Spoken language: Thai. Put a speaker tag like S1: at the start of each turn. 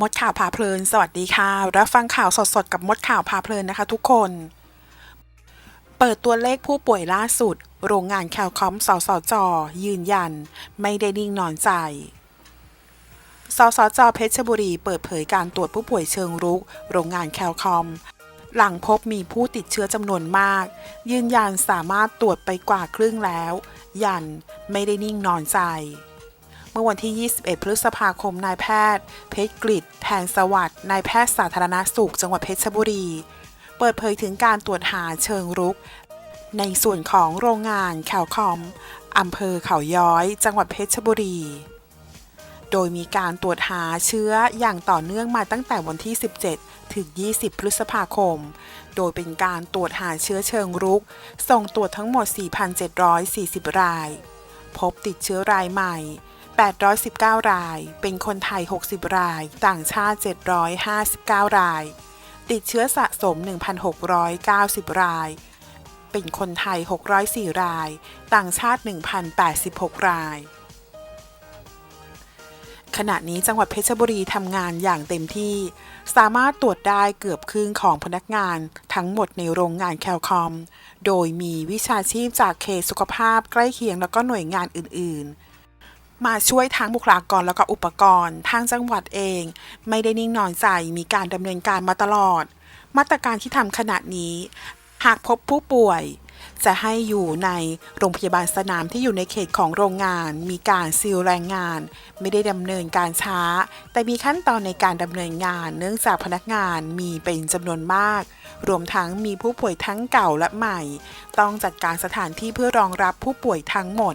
S1: มดข่าวพาเพลิน สวัสดีค่ะ รับฟังข่าวสดๆ กับมดข่าวพาเพลินนะคะทุกคน เปิดตัวเลขผู้ป่วยล่าสุด โรงงานแคลคอมสสจ ยืนยัน ไม่ได้นิ่งนอนใจ สสจ เพชรบุรีเปิดเผยการตรวจผู้ป่วยเชิงรุก โรงงานแคลคอม หลังพบมีผู้ติดเชื้อจำนวนมาก ยืนยันสามารถตรวจไปกว่าครึ่งแล้ว ยันไม่ได้นิ่งนอนใจ เมื่อวันที่ 21 พฤษภาคม นายแพทย์ เพชรกฤษแทนสวัสด์นายแพทย์สาธารณสุข จังหวัดเพชรบุรี เปิดเผยถึงการตรวจหาเชิงรุก ในส่วนของโรงงานแคลคอมอำเภอเขาย้อย จังหวัดเพชรบุรี โดยมีการตรวจหาเชื้ออย่างต่อเนื่องมาตั้งแต่วันที่ 17 ถึง 20 พฤษภาคม โดยเป็นการตรวจหาเชื้อเชิงรุก ส่งตรวจทั้งหมด 4,740 ราย พบติดเชื้อรายใหม่ 819 ราย เป็นคนไทย 60 ราย ต่างชาติ 759 ราย ติดเชื้อสะสม 1,690 ราย เป็นคนไทย 604 ราย ต่างชาติ 1,086 ราย ขณะนี้จังหวัดเพชรบุรีทำงานอย่างเต็มที่ สามารถตรวจได้เกือบครึ่งของพนักงานทั้งหมดในโรงงานแคลคอม โดยมีวิชาชีพจากเขตสุขภาพใกล้เคียงแล้วก็หน่วยงานอื่น ๆ มาช่วยทั้งบุคลากรแล้วก็อุปกรณ์ทางจังหวัดเอง ไม่ได้นิ่งนอนใจมีการดำเนินการมาตลอด มาตรการที่ทำขณะนี้ หากพบผู้ป่วย จะให้อยู่ในโรงพยาบาลสนามที่อยู่ในเขตของโรงงาน มีการซีลแรงงาน ไม่ได้ดำเนินการช้า แต่มีขั้นตอนในการดำเนินงาน เนื่องจากพนักงานมีเป็นจำนวนมาก รวมทั้งมีผู้ป่วยทั้งเก่าและใหม่ ต้องจัดการสถานที่เพื่อรองรับผู้ป่วยทั้งหมด